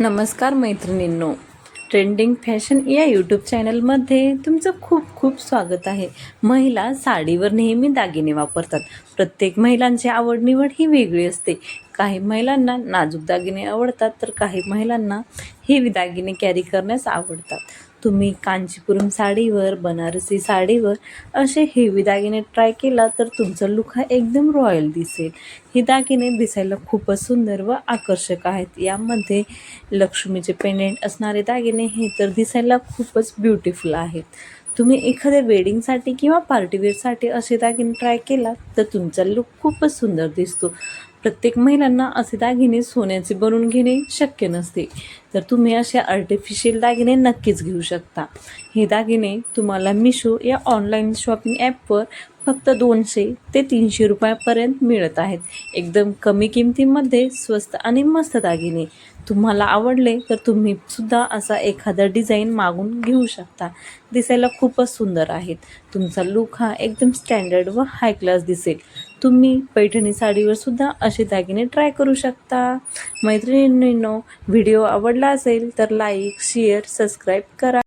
नमस्कार मैत्रिणींनो trending fashion या यूट्यूब चॅनलमध्ये तुमचं खूप खूप स्वागत आहे. महिला साडीवर नेहमी दागिने वापरतात. प्रत्येक महिलांची आवड निवड ही वेगळी असते. काही महिलांना नाजूक दागिने आवडतात तर काही महिलांना हेवी दागिने कॅरी करण्यास आवडतात. तुम्ही कांचीपुरम साडीवर बनारसी साडीवर असे हेवी दागिने ट्राय केला तर तुमचा लुक हा एकदम रॉयल दिसेल. हे दागिने दिसायला खूपच सुंदर व आकर्षक आहेत. यामध्ये लक्ष्मीचे पेंडेंट असणारे दागिने हे तर दिसायला खूपच ब्युटिफुल आहेत. तुम्ही एखाद्या वेडिंगसाठी किंवा पार्टीवेअरसाठी असे दागिने ट्राय केला तर तुमचा लुक खूपच सुंदर दिसतो. प्रत्येक महिलांना असे दागिने सोन्याचे बनवून घेणे शक्य नसते. तर तुम्ही असे आर्टिफिशियल दागिने नक्कीच घेऊ शकता. हे दागिने तुम्हाला मिशो या ऑनलाईन शॉपिंग ॲपवर फक्त दोनशे ते तीनशे रुपयापर्यंत मिळत आहेत. एकदम कमी किमतीमध्ये स्वस्त आणि मस्त दागिने. तुम्हाला आवडले तर तुम्ही सुद्धा असा एखादा डिझाईन मागून घेऊ शकता. दिसायला खूपच सुंदर आहेत. तुमचा लुक हा एकदम स्टँडर्ड व हाय क्लास दिसेल. तुम्ही पैठणी साडीवर सुद्धा असे दागिने ट्राय करू शकता. मैत्रिणींनो व्हिडिओ आवडला असेल तर लाईक शेअर सबस्क्राईब करा.